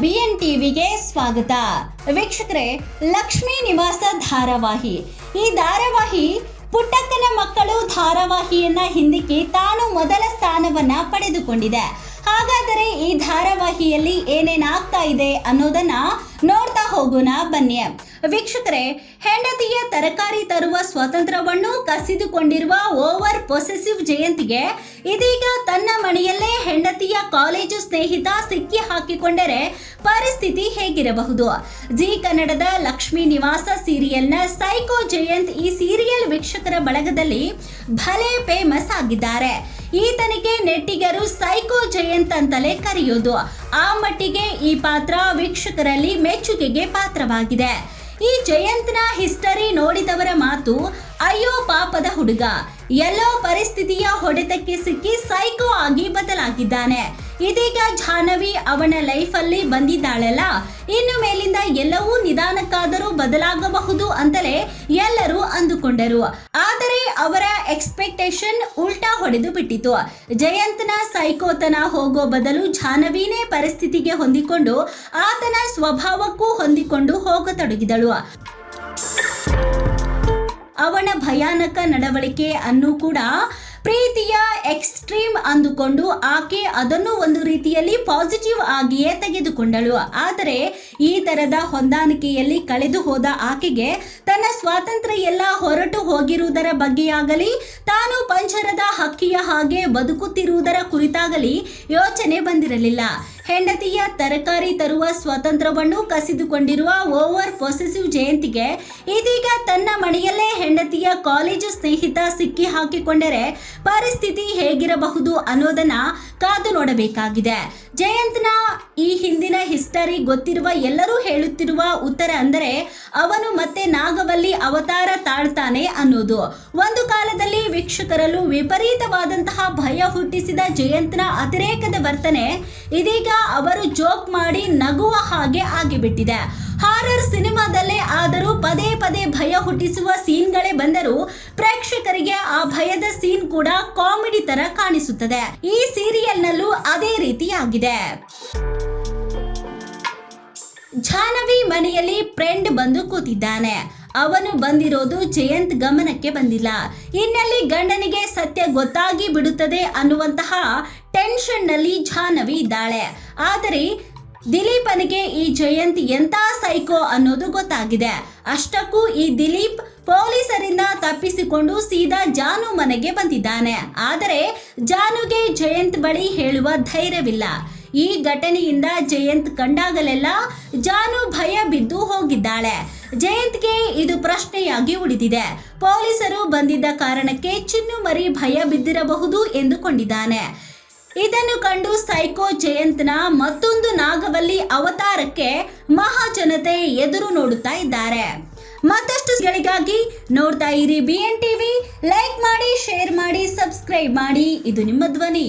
B N ಟಿವಿಗೆ ಸ್ವಾಗತ. ವೀಕ್ಷಕರೇ, ಲಕ್ಷ್ಮೀ ನಿವಾಸ ಧಾರಾವಾಹಿ. ಈ ಧಾರಾವಾಹಿ ಪುಟ್ಟಕ್ಕನ ಮಕ್ಕಳು ಧಾರಾವಾಹಿಯನ್ನ ಹಿಂದಿಕ್ಕಿ ತಾನು ಮೊದಲ ಸ್ಥಾನವನ್ನ ಪಡೆದುಕೊಂಡಿದೆ. ಹಾಗಾದರೆ ಈ ಧಾರಾವಾಹಿಯಲ್ಲಿ ಏನೇನಾಗ್ತಾ ಇದೆ ಅನ್ನೋದನ್ನ ನೋಡ್ತಾ ಹೋಗೋಣ ಬನ್ನಿ. ವೀಕ್ಷಕರೇ, ಹೆಂಡತಿಯ ತರಕಾರಿ ತರುವ ಸ್ವಾತಂತ್ರ್ಯವನ್ನು ಕಸಿದುಕೊಂಡಿರುವ ಓವರ್ ಪೊಸೆಸಿವ್ ಜಯಂತಿಗೆ ಇದೀಗ ತನ್ನ ಕಾಲೇಜು ಸ್ನೇಹಿತ ಸಿಕ್ಕಿ ಹಾಕಿಕೊಂಡರೆ ಪರಿಸ್ಥಿತಿ ಹೇಗಿರಬಹುದು? ಜಿ ಕನ್ನಡದ ಲಕ್ಷ್ಮೀ ನಿವಾಸ ಸೀರಿಯಲ್ನ ಸೈಕೋ ಜಯಂತ್ ಈ ಸೀರಿಯಲ್ ವೀಕ್ಷಕರ ಬಳಗದಲ್ಲಿ ಭಲೆ ಫೇಮಸ್ ಆಗಿದ್ದಾರೆ. ಈತನಿಗೆ ನೆಟ್ಟಿಗರು ಸೈಕೋ ಜಯಂತ್ ಅಂತಲೇ ಕರೆಯೋದು. ಆ ಮಟ್ಟಿಗೆ ಈ ಪಾತ್ರ ವೀಕ್ಷಕರಲ್ಲಿ ಮೆಚ್ಚುಗೆಗೆ ಪಾತ್ರವಾಗಿದೆ. ಈ ಜಯಂತ್ನ ಹಿಸ್ಟರಿ ನೋಡಿದವರ ಮಾತು, ಅಯ್ಯೋ ಪಾಪದ ಹುಡುಗ, ಎಲ್ಲೋ ಪರಿಸ್ಥಿತಿಯ ಹೊಡೆತಕ್ಕೆ ಸಿಕ್ಕಿ ಸೈಕೋ ಆಗಿ ಬದಲಾಗಿದ್ದಾನೆ. ಇದೀಗ ಜಾಹ್ನವಿ ಅವನ ಲೈಫಲ್ಲಿ ಬಂದಿದ್ದಾಳಲ್ಲ? ಇನ್ನು ಮೇಲಿಂದ ಎಲ್ಲವೂ ನಿಧಾನಕ್ಕಾದರೂ ಬದಲಾಗಬಹುದು ಅಂತಲೇ ಎಲ್ಲರೂ ಅಂದುಕೊಂಡರು. ಆದರೆ ಅವರ ಎಕ್ಸ್ಪೆಕ್ಟೇಷನ್ ಉಲ್ಟಾ ಹೊಡೆದು ಬಿಟ್ಟಿತು. ಜಯಂತನ ಸೈಕೋತನ ಹೋಗೋ ಬದಲು ಜಾಹ್ನವಿನೇ ಪರಿಸ್ಥಿತಿಗೆ ಹೊಂದಿಕೊಂಡು ಆತನ ಸ್ವಭಾವಕ್ಕೂ ಹೊಂದಿಕೊಂಡು ಹೋಗತೊಡಗಿದಳು. ಅವನ ಭಯಾನಕ ನಡವಳಿಕೆ ಅನ್ನು ಕೂಡ ಪ್ರೀತಿಯ ಎಕ್ಸ್ಟ್ರೀಮ್ ಅಂದುಕೊಂಡು ಆಕೆ ಅದನ್ನು ಒಂದು ರೀತಿಯಲ್ಲಿ ಪಾಸಿಟಿವ್ ಆಗಿಯೇ ತೆಗೆದುಕೊಂಡಳು. ಆದರೆ ಈ ತರದ ಹೊಂದಾಣಿಕೆಯಲ್ಲಿ ಕಳೆದು ಹೋದ ಆಕೆಗೆ ತನ್ನ ಸ್ವಾತಂತ್ರ್ಯ ಎಲ್ಲ ಹೊರಟು ಹೋಗಿರುವುದರ ಬಗ್ಗೆಯಾಗಲಿ, ತಾನು ಪಂಚರದ ಹಕ್ಕಿಯ ಹಾಗೆ ಬದುಕುತ್ತಿರುವುದರ ಕುರಿತಾಗಲಿ ಯೋಚನೆ ಬಂದಿರಲಿಲ್ಲ. ಹೆಂಡತಿಯ ತರಕಾರಿ ತರುವ ಸ್ವಾತಂತ್ರ್ಯವನ್ನು ಕಸಿದುಕೊಂಡಿರುವ ಓವರ್ ಪೊಸೆಸಿವ್ ಜಯಂತಿಗೆ ಇದೀಗ ತನ್ನ ಮನೆಯಲ್ಲೇ ಹೆಂಡತಿಯ ಕಾಲೇಜು ಸ್ನೇಹಿತ ಸಿಕ್ಕಿ ಹಾಕಿಕೊಂಡರೆ ಪರಿಸ್ಥಿತಿ ಹೇಗಿರಬಹುದು ಅನ್ನೋದನ್ನ ಕಾದು ನೋಡಬೇಕಾಗಿದೆ. ಜಯಂತ್ನ ಈ ಹಿಂದಿನ ಹಿಸ್ಟರಿ ಗೊತ್ತಿರುವ ಎಲ್ಲರೂ ಹೇಳುತ್ತಿರುವ ಉತ್ತರ ಅಂದರೆ ಅವನು ಮತ್ತೆ ನಾಗವಲ್ಲಿ ಅವತಾರ ತಾಳ್ತಾನೆ ಅನ್ನೋದು. ಒಂದು ಕಾಲದಲ್ಲಿ ವೀಕ್ಷಕರಲ್ಲೂ ವಿಪರೀತವಾದಂತಹ ಭಯ ಹುಟ್ಟಿಸಿದ ಜಯಂತ್ನ ಅತಿರೇಕದ ವರ್ತನೆ ಇದೀಗ ಅವರು ಜೋಕ್ ಮಾಡಿ ನಗುವ ಹಾಗೆ ಆಗಿಬಿಟ್ಟಿದೆ. ಹಾರರ್ ಸಿನಿಮಾದಲ್ಲೇ ಆದರೂ ಪದೇ ಪದೇ ಭಯ ಹುಟ್ಟಿಸುವ ಸೀನ್ಗಳೇ ಬಂದರೂ ಪ್ರೇಕ್ಷಕರಿಗೆ ಆ ಭಯದ ಸೀನ್ ಕೂಡ ಕಾಮಿಡಿ ತರ ಕಾಣಿಸುತ್ತದೆ. ಈ ಸೀರಿಯಲ್ನಲ್ಲೂ ಅದೇ ರೀತಿಯಾಗಿದೆ. ಜಾಹ್ನವಿ ಮನೆಯಲ್ಲಿ ಫ್ರೆಂಡ್ ಬಂದು ಕೂತಿದ್ದಾನೆ. ಅವನು ಬಂದಿರೋದು ಜಯಂತ್ ಗಮನಕ್ಕೆ ಬಂದಿಲ್ಲ. ಇನ್ನಲ್ಲಿ ಗಂಡನಿಗೆ ಸತ್ಯ ಗೊತ್ತಾಗಿ ಬಿಡುತ್ತದೆ ಅನ್ನುವಂತಹ ಟೆನ್ಷನ್ನಲ್ಲಿ ಜಾಹ್ನವಿ ಇದ್ದಾಳೆ. ಆದರೆ ದಿಲೀಪನಿಗೆ ಈ ಜಯಂತ್ ಎಂತ ಸೈಕೋ ಅನ್ನೋದು ಗೊತ್ತಾಗಿದೆ. ಅಷ್ಟಕ್ಕೂ ಈ ದಿಲೀಪ್ ಪೊಲೀಸರಿಂದ ತಪ್ಪಿಸಿಕೊಂಡು ಸೀದಾ ಜಾನು ಮನೆಗೆ ಬಂದಿದ್ದಾನೆ. ಆದರೆ ಜಾನುಗೆ ಜಯಂತ್ ಬಳಿ ಹೇಳುವ ಧೈರ್ಯವಿಲ್ಲ. ಈ ಘಟನೆಯಿಂದ ಜಯಂತ್ ಕಂಡಾಗಲೆಲ್ಲ ಜಾನು ಭಯ ಬಿದ್ದು ಹೋಗಿದ್ದಾಳೆ. ಜಯಂತ್ಗೆ ಇದು ಪ್ರಶ್ನೆಯಾಗಿ ಉಳಿದಿದೆ. ಪೊಲೀಸರು ಬಂದಿದ್ದ ಕಾರಣಕ್ಕೆ ಚಿನ್ನು ಮರಿ ಭಯ ಬಿದ್ದಿರಬಹುದು ಎಂದುಕೊಂಡಿದ್ದಾನೆ. ಇದನ್ನು ಕಂಡು ಸೈಕೋ ಜಯಂತ್ನ ಮತ್ತೊಂದು ನಾಗವಲ್ಲಿ ಅವತಾರಕ್ಕೆ ಮಹಾಜನತೆ ಎದುರು ನೋಡುತ್ತಾ ಇದ್ದಾರೆ. ಮತ್ತಷ್ಟು ಗಳಿಗಾಗಿ ನೋಡ್ತಾ ಇರಿ ಬಿ ಎನ್ ಟಿವಿ ಲೈಕ್ ಮಾಡಿ ಶೇರ್ ಮಾಡಿ ಸಬ್ಸ್ಕ್ರೈಬ್ ಮಾಡಿ. ಇದು ನಿಮ್ಮ ಧ್ವನಿ.